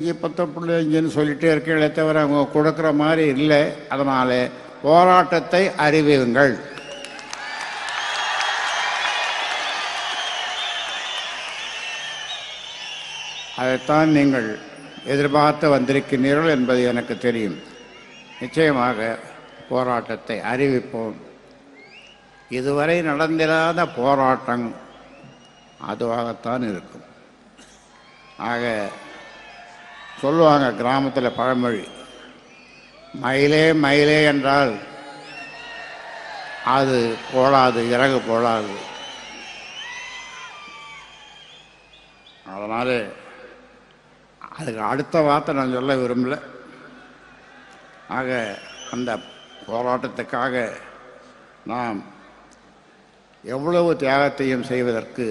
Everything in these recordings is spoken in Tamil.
இங்கே பத்து புள்ளி அஞ்சுன்னு சொல்லிட்டே இருக்கீங்களே தவிர அவங்க கொடுக்குற மாதிரி இல்லை. அதனால் போராட்டத்தை அறிவியுங்கள். அதைத்தான் நீங்கள் எதிர்பார்த்து வந்திருக்கிறீர்கள் என்பது எனக்கு தெரியும். நிச்சயமாக போராட்டத்தை அறிவிப்போம். இதுவரை நடந்திராத போராட்டம் அதுவாகத்தான் இருக்கும். ஆக சொல்லுவாங்க கிராமத்தில் பழமொழி. மயிலே மயிலே என்றால் அது போடாது இறகு போடாது அதனால் அதுக்கு அடுத்த வார்த்தை நான் சொல்ல விரும்பல. ஆக அந்த போராட்டத்துக்காக நாம் எவ்வளவு தியாகத்தையும் செய்வதற்கு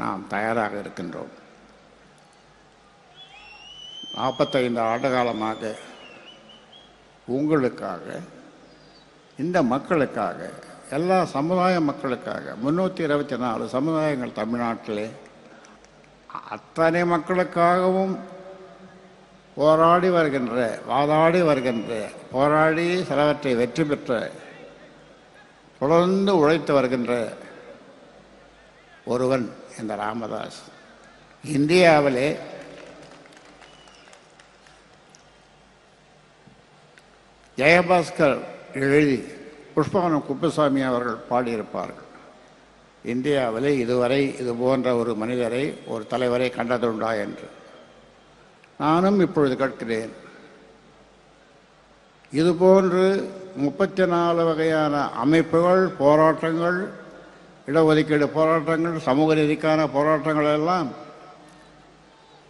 நாம் தயாராக இருக்கின்றோம். நாற்பத்தைந்து ஆண்டு காலமாக உங்களுக்காக இந்த மக்களுக்காக எல்லா சமுதாய மக்களுக்காக முன்னூற்றி இருபத்தி நாலு சமுதாயங்கள் தமிழ்நாட்டிலே அத்தனை மக்களுக்காகவும் போராடி வருகின்ற வாதாடி வருகின்ற போராடி சிலவற்றை வெற்றி பெற்ற தொடர்ந்து உழைத்து வருகின்ற ஒருவன் இந்த ராமதாஸ். இந்தியாவிலே ஜெயபாஸ்கர் எழுதி புஷ்பவனம் குப்புசாமி அவர்கள் பாடியிருப்பார்கள். இந்தியாவிலே இதுவரை இது போன்ற ஒரு மனிதரை ஒரு தலைவரை கண்டதுண்டா என்று. நானும் இப்பொழுது கேட்கிறேன் இதுபோன்று முப்பத்தி நாலு வகையான அமைப்புகள் போராட்டங்கள் இடஒதுக்கீடு போராட்டங்கள் சமூக நீதிக்கான போராட்டங்கள் எல்லாம்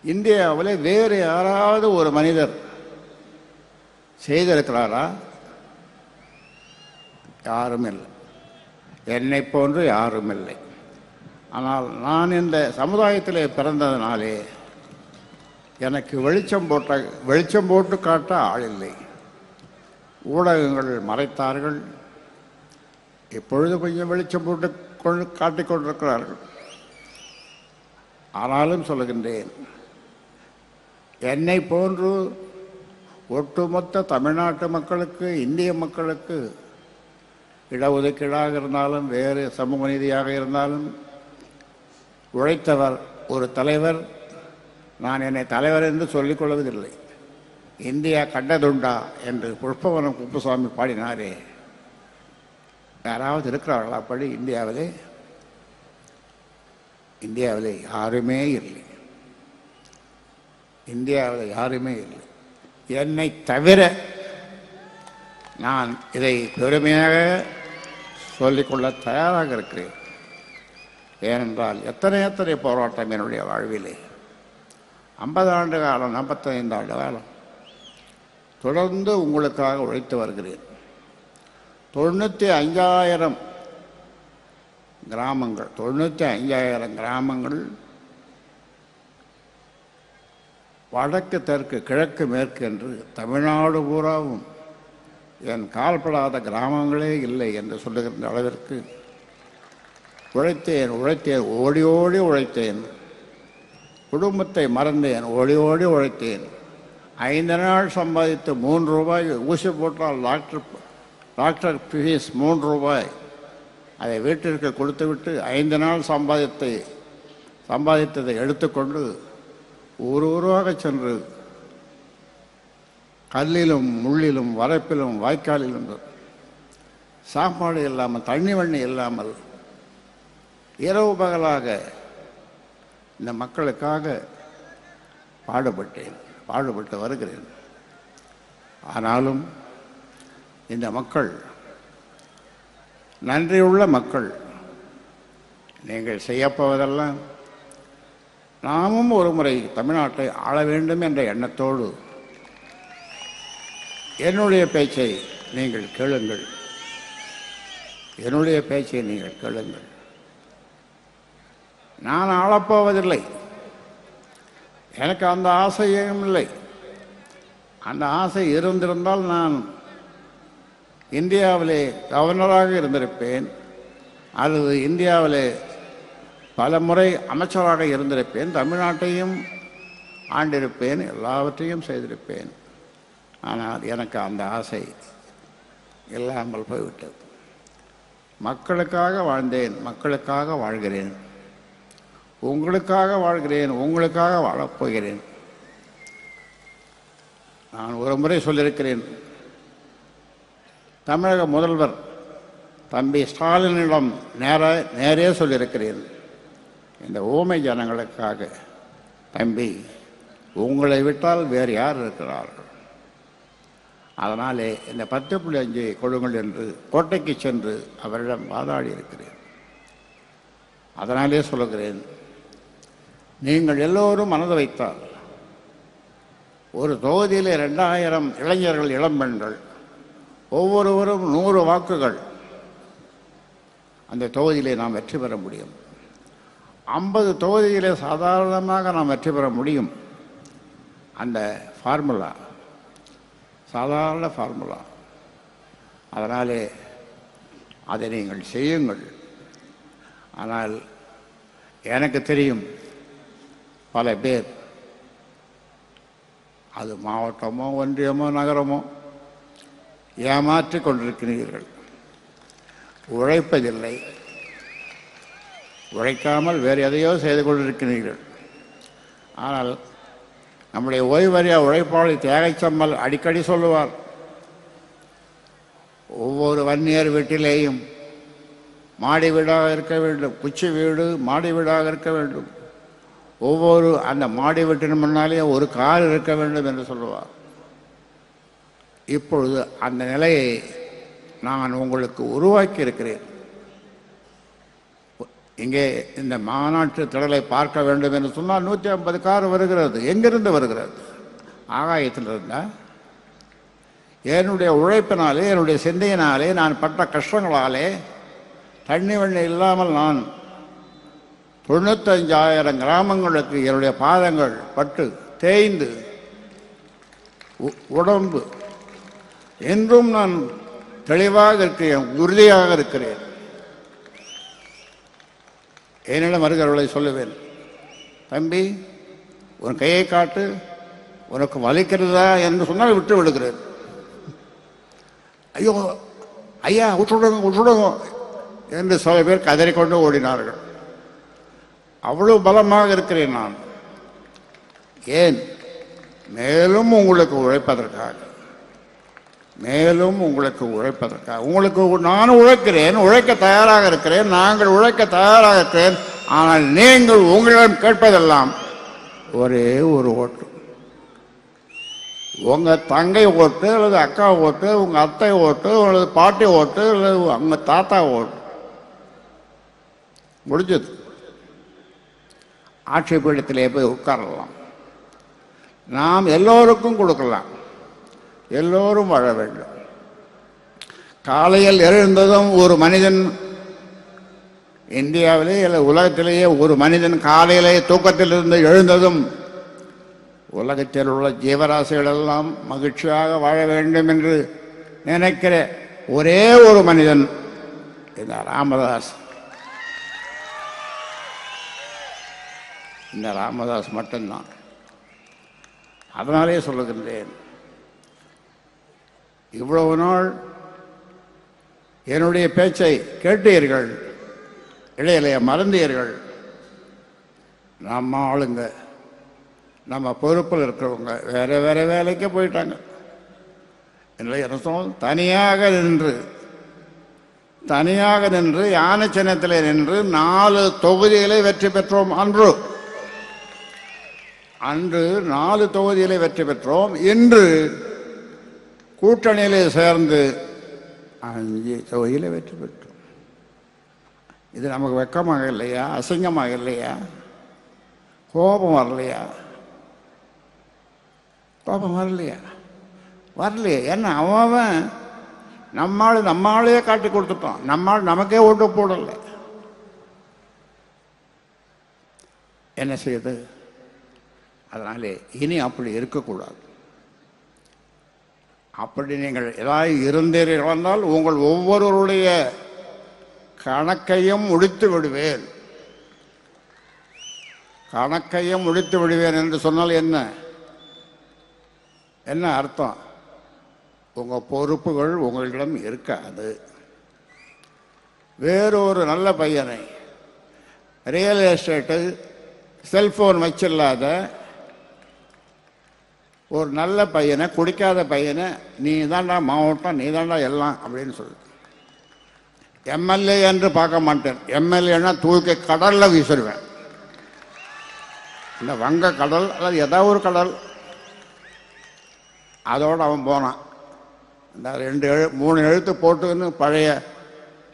இந்தியாவில் வேறு யாராவது ஒரு மனிதர் செய்திருக்கிறாரா? யாரும் இல்லை என்னை போன்று யாரும் இல்லை ஆனால் நான் இந்த சமுதாயத்தில் பிறந்ததினாலே எனக்கு வெளிச்சம் போட்ட வெளிச்சம் போட்டு காட்ட ஆள் இல்லை ஊடகங்கள் மறைத்தார்கள். இப்பொழுது கொஞ்சம் வெளிச்சம் போட்டு கொண்டு காட்டிக் கொண்டிருக்கிறார்கள். ஆனாலும் சொல்லுகின்றேன் என்னை போன்று ஒட்டுமொத்த தமிழ்நாட்டு மக்களுக்கு இந்திய மக்களுக்கு இடஒதுக்கீடாக இருந்தாலும் வேறு சமூக நீதியாக இருந்தாலும் உழைத்தவர் ஒரு தலைவர். நான் என்னை தலைவர் என்று சொல்லிக் கொள்வதில்லை. இந்தியா கண்டதுண்டா என்று புஷ்பவனம் குப்புசாமி பாடினாரே. யாராவது இருக்கிறார்களா அப்படி இந்தியாவிலே? இந்தியாவிலே யாருமே இல்லை. இந்தியாவில் யாருமே இல்லை. என்னை தவிர நான் இதை பெருமையாக சொல்லிக்கொள்ள தயாராக இருக்கிறேன். ஏனென்றால் எத்தனை எத்தனை போராட்டம் என்னுடைய வாழ்விலே. ஐம்பது ஆண்டு காலம் நாற்பத்தைந்து ஆண்டு காலம் தொடர்ந்து உங்களுக்காக உழைத்து வருகிறேன். தொண்ணூற்றி அஞ்சாயிரம் கிராமங்கள் தொண்ணூற்றி அஞ்சாயிரம் கிராமங்கள் வடக்கு தெற்கு கிழக்கு மேற்கு என்று தமிழ்நாடு பூராவும் என் கால்படாத கிராமங்களே இல்லை என்று சொல்லுகின்ற அளவிற்கு உழைத்தேன் உழைத்தேன் ஓடி ஓடி உழைத்தேன். குடும்பத்தை மறந்தேன் ஓடி ஓடி உழைத்தேன். ஐந்து நாள் சம்பாதித்து மூன்று ரூபாய் ஊசி போட்டால் டாக்டர் டாக்டர் ஃபீஸ் மூன்று ரூபாய். அதை வீட்டிற்கு கொடுத்துவிட்டு ஐந்து நாள் சம்பாதித்தை சம்பாதித்ததை எடுத்துக்கொண்டு ஊர் ஊராக சென்று கல்லிலும் முள்ளிலும் வரப்பிலும் வாய்க்காலிலும் சாப்பாடு இல்லாமல் தண்ணி வண்ணி இல்லாமல் இரவு பகலாக இந்த மக்களுக்காக பாடுபட்டேன் பாடுபட்டு வருகிறேன். ஆனாலும் இந்த மக்கள் நன்றியுள்ள மக்கள் நீங்கள் செய்யப்போவதெல்லாம் நாமும் ஒரு முறை தமிழ்நாட்டை ஆள வேண்டும் என்ற எண்ணத்தோடு என்னுடைய பேச்சை நீங்கள் கேளுங்கள். என்னுடைய பேச்சை நீங்கள் கேளுங்கள். நான் ஆளப்போவதில்லை. எனக்கு அந்த ஆசையும் இல்லை. அந்த ஆசை இருந்திருந்தால் நான் இந்தியாவிலே கவர்னராக இருந்திருப்பேன். அல்லது இந்தியாவிலே பல முறை அமைச்சராக இருந்திருப்பேன் தமிழ்நாட்டையும் ஆண்டிருப்பேன் எல்லாவற்றையும் செய்திருப்பேன். ஆனால் எனக்கு அந்த ஆசை இல்லாமல் போய்விட்டது. மக்களுக்காக வாழ்ந்தேன் மக்களுக்காக வாழ்கிறேன். உங்களுக்காக வாழ்கிறேன் உங்களுக்காக வாழப்போகிறேன் நான் ஒரு முறை சொல்லியிருக்கிறேன் தமிழக முதல்வர் தம்பி ஸ்டாலினிடம் நேர நேரே சொல்லியிருக்கிறேன். இந்த ஊமை ஜனங்களுக்காக தம்பி உங்களை விட்டால் வேறு யார் இருக்கிறார்கள்? அதனாலே இந்த பத்து புள்ளி அஞ்சு கொடுங்கள் என்று கோட்டைக்கு சென்று அவரிடம் வாதாடி இருக்கிறேன். அதனாலே சொல்லுகிறேன் நீங்கள் எல்லோரும் மனது வைத்தால் ஒரு தொகுதியில் ரெண்டாயிரம் இளைஞர்கள் இளம்பெண்கள் ஒவ்வொருவரும் நூறு வாக்குகள் அந்த தொகுதியிலே நாம் வெற்றி பெற முடியும். ஐம்பது தொகுதியிலே சாதாரணமாக நாம் வெற்றி பெற முடியும். அந்த ஃபார்முலா சாதாரண ஃபார்முலா அதனாலே அதை நீங்கள் செய்யுங்கள். ஆனால் எனக்கு தெரியும் பல பேர் அது மாவட்டமோ ஒன்றியமோ நகரமோ ஏமாற்றிக் கொண்டிருக்கிறீர்கள். உழைப்பதில்லை. உழைக்காமல் வேறு எதையோ செய்து கொண்டிருக்கிறீர்கள். ஆனால் நம்முடைய ஓய்வறியா உழைப்பாளி தேகைச்சம்மல் அடிக்கடி சொல்லுவார் ஒவ்வொரு வன்னியர் வீட்டிலேயும் மாடி வீடாக இருக்க வேண்டும் குச்சி வீடு மாடி வீடாக இருக்க வேண்டும். ஒவ்வொரு அந்த மாடி வீட்டின் முன்னாலே ஒரு கார் இருக்க வேண்டும் என்று சொல்லுவார். இப்பொழுது அந்த நிலையை நான் உங்களுக்கு உருவாக்கி இருக்கிறேன் இங்கே இந்த மாநாட்டு திடலை பார்க்க வேண்டும் என்று சொன்னால் நூற்றி ஐம்பது கார் வருகிறது. எங்கிருந்து வருகிறது? ஆகாயத்தில் இருந்தால் என்னுடைய உழைப்பினாலே என்னுடைய சிந்தையினாலே நான் பட்ட கஷ்டங்களாலே தண்ணி வண்ணி இல்லாமல் நான் தொண்ணூத்தஞ்சாயிரம் கிராமங்களுக்கு என்னுடைய பாதங்கள் பட்டு தேய்ந்து உடம்பு. என்றும் நான் தெளிவாக இருக்கிறேன் உறுதியாக இருக்கிறேன். என்னிடம் வருகிறவர்களை சொல்லுவேன். தம்பி உன் கையை காட்டு உனக்கு வலிக்கிறதா என்று சொன்னால் விட்டு விடுகிறேன். ஐயோ ஐயா விட்டுடுங்க விட்டுடுங்க என்று சில பேர் கதறிக்கொண்டு ஓடினார்கள். அவ்வளவு பலமாக இருக்கிறேன் நான். ஏன்? மேலும் உங்களுக்கு உழைப்பதற்காக. மேலும் உங்களுக்கு உழைப்பதற்காக. உங்களுக்கு நான் உழைக்கிறேன் உழைக்க தயாராக இருக்கிறேன் நாங்கள் உழைக்க தயாராக இருக்கிறேன் ஆனால் நீங்கள் உங்களிடம் கேட்பதெல்லாம் ஒரே ஒரு ஓட்டு. உங்கள் தங்கை ஓட்டு அல்லது அக்கா ஓட்டு உங்கள் அத்தை ஓட்டு அல்லது பாட்டி ஓட்டு அல்லது உங்கள் தாத்தா ஓட்டு. முடிஞ்சது. ஆட்சி பீடத்திலே போய் உட்காரலாம். நாம் எல்லோருக்கும் கொடுக்கலாம். எல்லோரும் வாழ வேண்டும். காலையில் எழுந்ததும் ஒரு மனிதன் இந்தியாவிலே இல்லை உலகத்திலேயே ஒரு மனிதன் காலையிலே தூக்கத்திலிருந்து எழுந்ததும் உலகத்தில் உள்ள ஜீவராசிகள் எல்லாம் மகிழ்ச்சியாக வாழ வேண்டும் என்று நினைக்கிற ஒரே ஒரு மனிதன் இந்த ராமதாஸ். இந்த ராமதாஸ் மட்டும்தான். அதனாலே சொல்லுகின்றேன். இவ்வளவு நாள் என்னுடைய பேச்சை கேட்டீர்கள். இடையிலைய மறந்தீர்கள். நம்ம ஆளுங்க நம்ம பொறுப்பில் இருக்கிறவங்க வேற வேற வேலைக்கு போயிட்டாங்க. இல்லை என்ன தனியாக நின்று தனியாக நின்று யானை சின்னத்தில் நின்று நாலு தொகுதிகளை வெற்றி பெற்றோம் அன்று. அன்று நாலு தொகுதிகளை வெற்றி பெற்றோம். இன்று கூட்டணியிலே சேர்ந்து அஞ்சு தொகுதியில வெற்றி பெற்றோம். இது நமக்கு வெக்கமாக இல்லையா? அசிங்கமாக இல்லையா? கோபம் வரலையா? கோபம் வரலையா? வரலையே. ஏன்னா அவன் அவன் நம்மாள் நம்மாளையே காட்டி கொடுத்துட்டான் நம்மாள் நமக்கே ஓட்டு போடலை. என்ன செய்யுது? அதனாலே இனி அப்படி இருக்கக்கூடாது. அப்படி நீங்கள் ஏதாவது இருந்தீர்கள் என்றால் உங்கள் ஒவ்வொருவருடைய கணக்கையும் முடித்து விடுவேன். கணக்கையும் முடித்து விடுவேன் என்று சொன்னால் என்ன? என்ன அர்த்தம்? உங்கள் பொறுப்புகள் உங்களிடம் இருக்காது. வேறொரு நல்ல பையனை ரியல் எஸ்டேட்டு செல்ஃபோன் வச்சில்லாத ஒரு நல்ல பையனை குடிக்காத பையனை நீ தான்டா மாவட்டம் நீ தான்டா எல்லாம் அப்படின்னு சொல்லு எம்எல்ஏ என்று பார்க்க மாட்டேன். எம்எல்ஏன்னா தூக்கி கடலில் வீசிடுவேன் இந்த வங்க கடல் அல்லது ஏதாவது ஒரு கடல். அதோடு அவன் போனான். இந்த ரெண்டு எழு மூணு எழுத்து போட்டுன்னு பழைய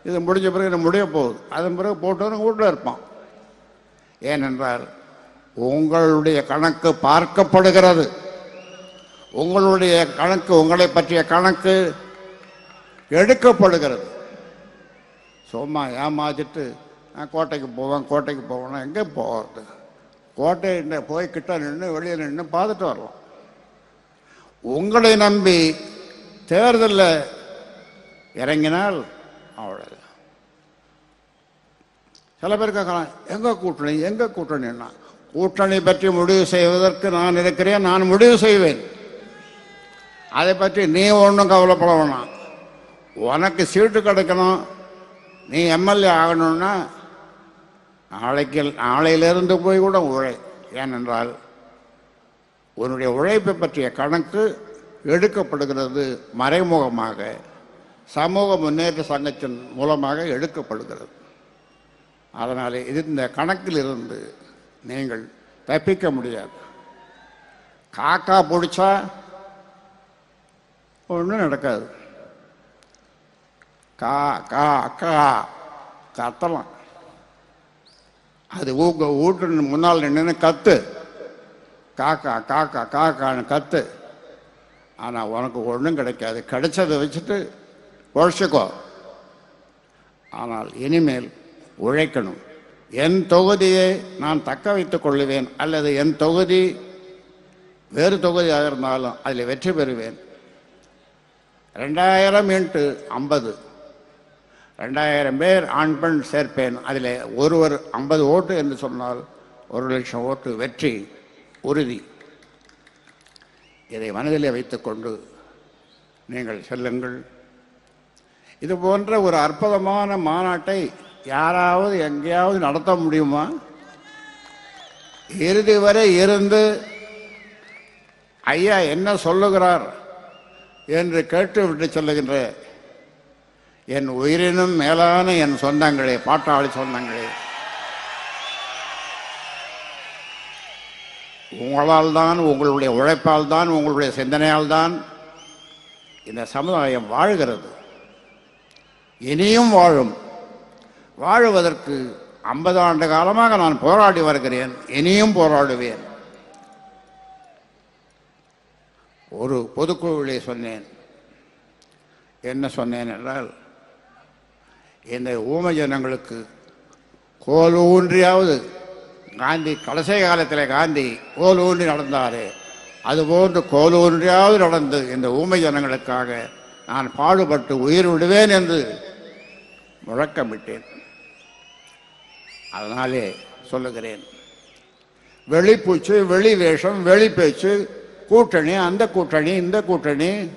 இது முடிஞ்ச பிறகு இது முடிய போகுது. அதன் பிறகு போட்டுன்னு வீட்டில் இருப்பான். ஏனென்றால் உங்களுடைய கணக்கு பார்க்கப்படுகிறது. உங்களுடைய கணக்கு உங்களை பற்றிய கணக்கு எடுக்கப்படுகிறது. சும்மா ஏமாத்திட்டு நான் கோட்டைக்கு போவேன் கோட்டைக்கு போவேன்னா எங்கே போகிறது கோட்டை போய் கிட்ட நின்று வெளியில் நின்று பார்த்துட்டு வரலாம். உங்களை நம்பி தேர்தலில் இறங்கினால் அவ்வளோதான் சில பேர் கேட்கலாம் எங்கே கூட்டணி எங்கே கூட்டணின்னா? கூட்டணி பற்றி முடிவு செய்வதற்கு நான் இருக்கிறேன் நான் முடிவு செய்வேன். அதை பற்றி நீ ஒன்றும் கவலைப்பட வேணாம். உனக்கு சீட்டு கிடைக்கணும். நீ எம்எல்ஏ ஆகணும்னா நாளைக்கு நாளையிலிருந்து போய் கூட உழை. ஏனென்றால் உன்னுடைய உழைப்பை பற்றிய கணக்கு எடுக்கப்படுகிறது மறைமுகமாக. சமூக முன்னேற்ற சங்கத்தின் மூலமாக எடுக்கப்படுகிறது. அதனால் இது இந்த கணக்கிலிருந்து நீங்கள் தப்பிக்க முடியாது. காக்கா பிடிச்சா ஒன்றும் நடக்காது. கா கா கா கத்தலாம். அது ஊக்க வீட்டு முன்னால் நின்று கத்து. காக்கா காக்கா காக்கான்னு கத்து. ஆனால் உனக்கு ஒன்றும் கிடைக்காது. கிடைச்சதை வச்சுட்டு உழைச்சிக்கோ. ஆனால் இனிமேல் உழைக்கணும். என் தொகுதியை நான் தக்க வைத்துக் கொள்ளுவேன். அல்லது என் தொகுதி வேறு தொகுதியாக இருந்தாலும் அதில் வெற்றி பெறுவேன். ரெண்டாயிரம் இன்ட்டு ஐம்பது. ரெண்டாயிரம் பேர் ஆண் பெண் சேர்ப்பேன். அதில் ஒருவர் ஐம்பது ஓட்டு என்று சொன்னால் ஒரு லட்சம் ஓட்டு வெற்றி உறுதி. இதை மனதிலே வைத்துக்கொண்டு நீங்கள் செல்லுங்கள். இது போன்ற ஒரு அற்புதமான மாநாட்டை யாராவது எங்கேயாவது நடத்த முடியுமா? இறுதி வரை இருந்து ஐயா என்ன சொல்லுகிறார்? என்று கேட்டுவிட்டு சொல்லுகின்ற என் உயிரினும் மேலான என் சொந்தங்களே பாட்டாளி சொந்தங்களே. உங்களால் தான் உங்களுடைய உழைப்பால் தான் உங்களுடைய சிந்தனையால் தான் இந்த சமுதாயம் வாழ்கிறது. இனியும் வாழும். வாழுவதற்கு ஐம்பது ஆண்டு காலமாக நான் போராடி வருகிறேன். இனியும் போராடுவேன். ஒரு பொதுக்குழுவிலே சொன்னேன். என்ன சொன்னேன் என்றால் இந்த ஊமை ஜனங்களுக்கு கோல் ஊன்றியாவது காந்தி கடைசி காலத்தில் காந்தி கோல் ஊன்றி நடந்தாரே அதுபோன்று கோல் ஊன்றியாவது நடந்து இந்த ஊமை ஜனங்களுக்காக நான் பாடுபட்டு உயிர் விடுவேன் என்று முழக்கமிட்டேன். அதனாலே சொல்லுகிறேன். வெளிப்பூச்சு வெளி வேஷம் வெளி பேச்சு கூட்டணி அந்த கூட்டணி இந்த கூட்டணி.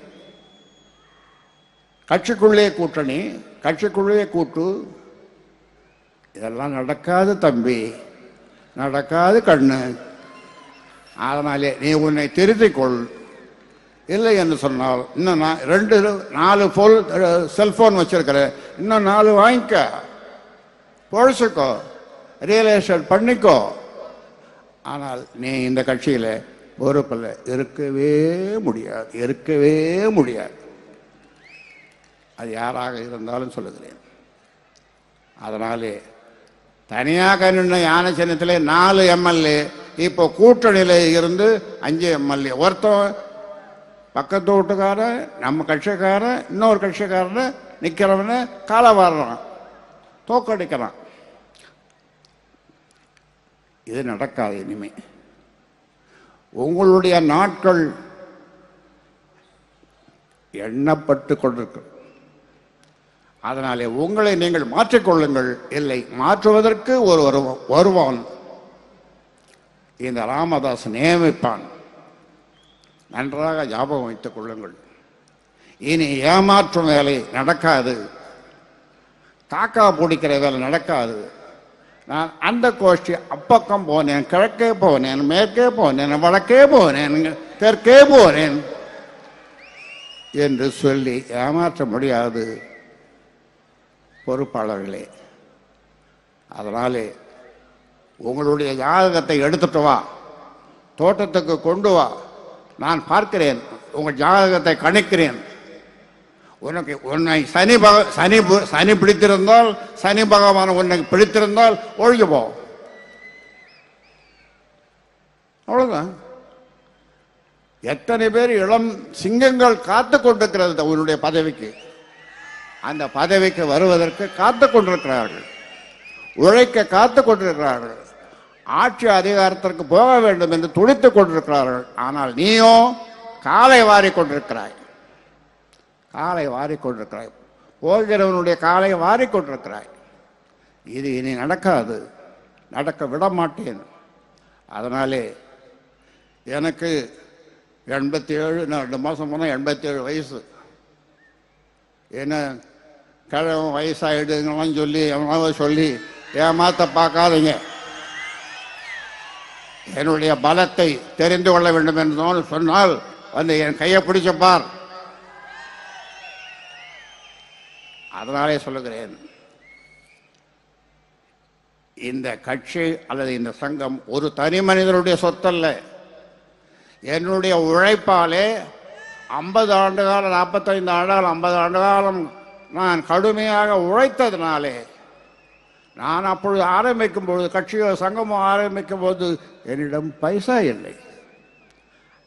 கட்சிக்குள்ளே கூட்டணி கட்சிக்குள்ளே கூட்டு. இதெல்லாம் நடக்காது தம்பி. நடக்காது கண்ணு. அதனாலே நீ உன்னை திருத்திக்கொள். இல்லை என்று சொன்னால் இன்னும் நான் ரெண்டு நாலு ஃபோல் செல்ஃபோன் வச்சிருக்கிறேன் இன்னும் நாலு வாங்கிக்க. பொழைச்சிக்கோ. ரியல் எஸ்டேட் பண்ணிக்கோ. ஆனால் நீ இந்த கட்சியில் போகிறப்பல்ல இருக்கவே முடியாது இருக்கவே முடியாது. அது யாராக இருந்தாலும் சொல்லுகிறேன். அதனாலே தனியாக நின்ற யானை சின்னத்தில் நாலு எம்எல்ஏ இப்போ கூட்டணியில் இருந்து அஞ்சு எம்எல்ஏ. ஒருத்தன் பக்கத்து வீட்டுக்காரன் நம்ம கட்சிக்காரன் இன்னொரு கட்சிக்காரன் நிற்கிறவன காலை வர்றான் தோக்கடிக்கிறான். இது நடக்காது இனிமே. உங்களுடைய நாட்கள் எண்ணப்பட்டு கொண்டிருக்கும். அதனாலே உங்களை நீங்கள் மாற்றிக்கொள்ளுங்கள் இல்லை மாற்றுவதற்கு ஒரு வருவான். இந்த ராமதாஸ் நியமிப்பான். நன்றாக ஞாபகம் வைத்துக் கொள்ளுங்கள். இனி ஏமாற்றும் வேலை நடக்காது. காக்கா பிடிக்கிற வேலை நடக்காது. நான் அந்த கோஷ்டி அப்பக்கம் போனேன் கிழக்கே போனேன் மேற்கே போனேன் வடக்கே போனேன் தெற்கே போனேன் என்று சொல்லி ஏமாற்ற முடியாது பொறுப்பாளர்களே. அதனாலே உங்களுடைய ஜாதகத்தை எடுத்துட்டு வா. தோட்டத்துக்கு கொண்டு வா. நான் பார்க்கிறேன். உங்கள் ஜாதகத்தை கணிக்கிறேன். உனக்கு உன்னை சனி பக சனி பு- சனி பிடித்திருந்தால் சனி பகவான் உன்னை பிடித்திருந்தால் ஒழிஞ்சு போ. அவ்வளவுதான். எத்தனை பேர் இளம் சிங்கங்கள் காத்து கொண்டிருக்கிறது உன்னுடைய பதவிக்கு. அந்த பதவிக்கு வருவதற்கு காத்து கொண்டிருக்கிறார்கள். உழைக்க காத்து கொண்டிருக்கிறார்கள். ஆட்சி அதிகாரத்திற்கு போக வேண்டும் என்று துடித்துக் கொண்டிருக்கிறார்கள். ஆனால் நீயோ காலை வாரி கொண்டிருக்கிறாய். காலை வாரி கொண்டிருக்கிறாய். போகிறவனுடைய காலை வாரி கொண்டிருக்கிறாய். இது இனி நடக்காது. நடக்க விட மாட்டேன் அதனாலே எனக்கு எண்பத்தி ஏழு நான் ரெண்டு மாதம் போனால் எண்பத்தி ஏழு வயசு. என்ன கிழவன் வயசாகிடுங்கலாம் சொல்லி எவனாவது சொல்லி ஏமாத்த பார்க்காதீங்க. என்னுடைய பலத்தை தெரிந்து கொள்ள வேண்டும் என்று சொன்னால் வந்து என் கையை பிடிச்சு அதனாலே சொல்லுகிறேன். இந்த கட்சி அல்லது இந்த சங்கம் ஒரு தனி மனிதனுடைய சொத்தல்ல. என்னுடைய உழைப்பாலே ஐம்பது ஆண்டு காலம் நாற்பத்தைந்து ஆண்டு காலம் ஐம்பது ஆண்டு காலம் நான் கடுமையாக உழைத்ததினாலே நான் அப்பொழுது ஆரம்பிக்கும் பொழுது கட்சியோ சங்கமோ ஆரம்பிக்கும் போது என்னிடம் பைசா இல்லை.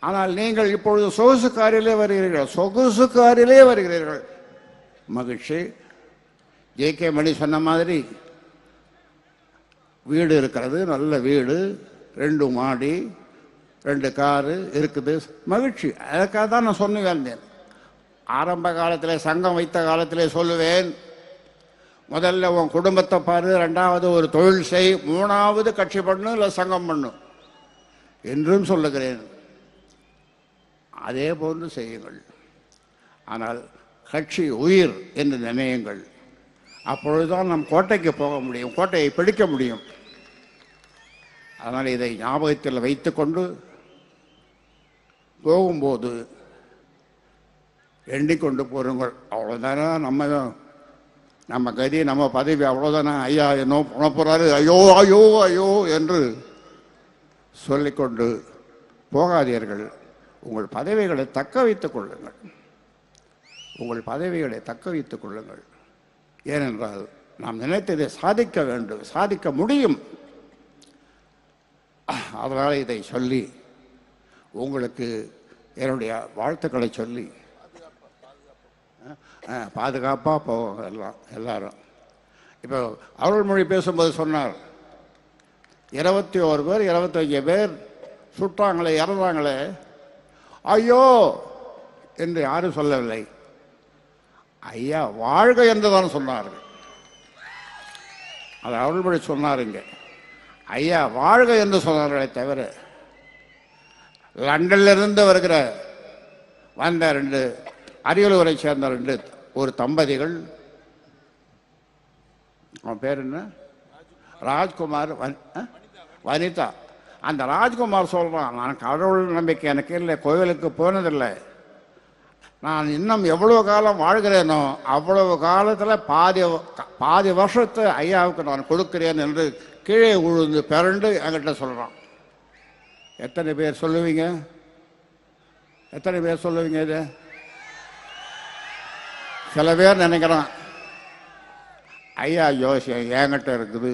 ஆனால் நீங்கள் இப்பொழுது சொகுசு காரிலே வருகிறீர்கள் சொகுசு காரிலே வருகிறீர்கள். மகிழ்ச்சி. ஜே கே மணி சொன்ன மாதிரி வீடு இருக்கிறது நல்ல வீடு ரெண்டு மாடி ரெண்டு காரு இருக்குது. மகிழ்ச்சி. அதுக்காக தான் நான் சொன்ன வந்தேன். ஆரம்ப காலத்தில் சங்கம் வைத்த காலத்தில் சொல்லுவேன் முதல்ல உன் குடும்பத்தை பாரு ரெண்டாவது ஒரு தொழில் செய் மூணாவது கட்சி பண்ணு இல்லை சங்கம் பண்ணு என்றும் சொல்லுகிறேன். அதே போன்று செய்யுங்கள். ஆனால் கட்சி உயிர் என்று நினையுங்கள். அப்பொழுதுதான் நம் கோட்டைக்கு போக முடியும் கோட்டையை பிடிக்க முடியும். அதனால் இதை ஞாபகத்தில் வைத்துக்கொண்டு போகும்போது எண்ணிக்கொண்டு போருங்கள். அவ்வளோதானே நம்ம நம்ம கதி நம்ம பதவி அவ்வளோதானா ஐயா என்னோ போன போகிறாரு ஐயோ ஐயோ ஐயோ என்று சொல்லிக்கொண்டு போகாதீர்கள். உங்கள் பதவிகளை தக்க வைத்துக் கொள்ளுங்கள். உங்கள் பதவிகளை தக்க வைத்துக் கொள்ளுங்கள். ஏனென்றால் நாம் நினைத்ததை சாதிக்க வேண்டும் சாதிக்க முடியும். அதனால் இதை சொல்லி உங்களுக்கு என்னுடைய வாழ்த்துக்களை சொல்லி பாதுகாப்பாக போவோம் எல்லாம் எல்லாரும். இப்போ அருள்மொழி பேசும்போது சொன்னார் இருபத்தி ஓரு பேர் இருபத்தஞ்சு பேர் சுட்டாங்களே இறந்தாங்களே ஐயோ! என்று யாரும் சொல்லவில்லை. ஐயா வாழ்க என்றுதான் சொன்னார்கள். அது அருள்மொழி சொன்னாருங்க ஐயா வாழ்க என்று சொன்னார்களே தவிர லண்டன்ல இருந்து வருகிற வந்த ரெண்டு அரியலூரை சேர்ந்த ரெண்டு ஒரு தம்பதிகள் அவன் பேர் என்ன? ராஜ்குமார் ஆ? வனிதா. அந்த ராஜ்குமார் சொல்றான் நான் கடவுள் நம்பிக்கை எனக்கு இல்லை கோவிலுக்கு போனதில்லை. நான் இன்னும் எவ்வளவு காலம் வாழ்கிறேனோ அவ்வளவு காலத்தில் பாதி பாதி வருஷத்தை ஐயாவுக்கு நான் கொடுக்கிறேன் என்று கீழே உழுந்து பிறண்டு என்கிட்ட சொல்கிறான் எத்தனை பேர் சொல்லுவீங்க? எத்தனை பேர் சொல்லுவீங்க இது? சில பேர் நினைக்கிறான் ஐயா ஜோசியம் என்கிட்ட இருக்குது.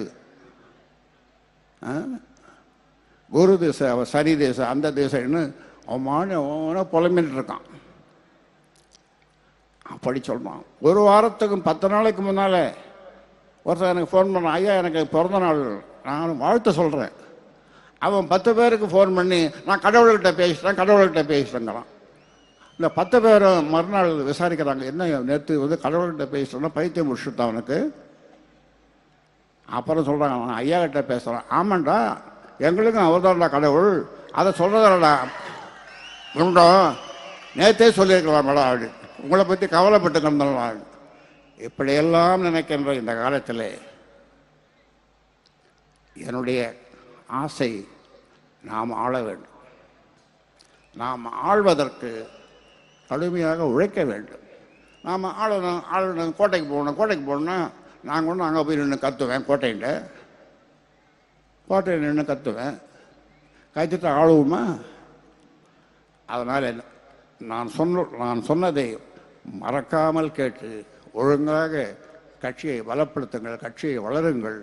குரு திசை அவன் சனி திசை அந்த திசைன்னு அவன் அவன புலம்பின்னு இருக்கான். அப்படி சொல்கிறான் ஒரு வாரத்துக்கும் பத்து நாளைக்கு முன்னால் ஒருத்தன் எனக்கு ஃபோன் பண்ணான் ஐயா எனக்கு பிறந்த நாள் நான் வாழ்த்து சொல்கிறேன் அவன் பத்து பேருக்கு ஃபோன் பண்ணி நான் கடவுள்கிட்ட பேசிட்டேன் கடவுள்கிட்ட பேசிட்டேங்கிறான் இந்த பத்து பேரும் மறுநாள் விசாரிக்கிறாங்க என்ன நேற்று வந்து கடவுள்கிட்ட பேசிட்டேன்னா பைத்தியம் முடிச்சுட்டான் அவனுக்கு அப்புறம் சொல்கிறாங்க நான் ஐயா கிட்ட பேசுகிறேன் ஆமாண்டா எங்களுக்கும் அவர்தான்டா கடவுள். அதை சொல்கிறதாடா உண்டோ? நேற்றே சொல்லியிருக்கலாம் மேடம் அப்படி. உங்களை பற்றி கவலைப்பட்டு கொண்டாள் இப்படியெல்லாம் நினைக்கின்ற இந்த காலத்தில் என்னுடைய ஆசை நாம் ஆள வேண்டும். நாம் ஆள்வதற்கு கடுமையாக உழைக்க வேண்டும். நாம் ஆளணும் ஆளணும் கோட்டைக்கு போகணும் கோட்டைக்கு போகணும்னா நான் கொண்டு அங்கே போய் நின்று கத்துவேன் கோட்டையிட்ட கோட்டையில் நின்று கத்துவேன். கத்திட்டு ஆளுவோமா? அதனால் நான் சொன்ன நான் சொன்னதை மறக்காமல் கேட்டு ஒழுங்காக கட்சியை பலப்படுத்துங்கள் கட்சியை வளருங்கள்.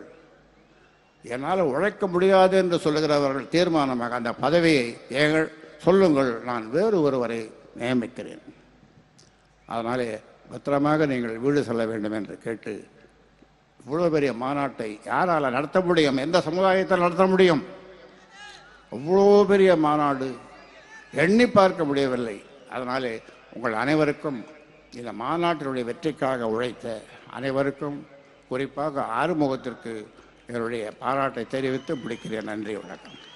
என்னால் உழைக்க முடியாது என்று சொல்லுகிறவர்கள் தீர்மானமாக அந்த பதவியை ஏங்கள் சொல்லுங்கள். நான் வேறு ஒருவரை நியமிக்கிறேன். அதனாலே பத்திரமாக நீங்கள் வீடு செல்ல வேண்டும் என்று கேட்டு இவ்வளோ பெரிய மாநாட்டை யாரால் நடத்த முடியும்? எந்த சமுதாயத்தில் நடத்த முடியும்? அவ்வளோ பெரிய மாநாடு எண்ணி பார்க்க முடியவில்லை. அதனாலே உங்கள் அனைவருக்கும் இந்த மாநாட்டினுடைய வெற்றிக்காக உழைத்த அனைவருக்கும் குறிப்பாக ஆறுமுகத்திற்கு என்னுடைய பாராட்டை தெரிவித்து முடிக்கிறேன். நன்றி வணக்கம்.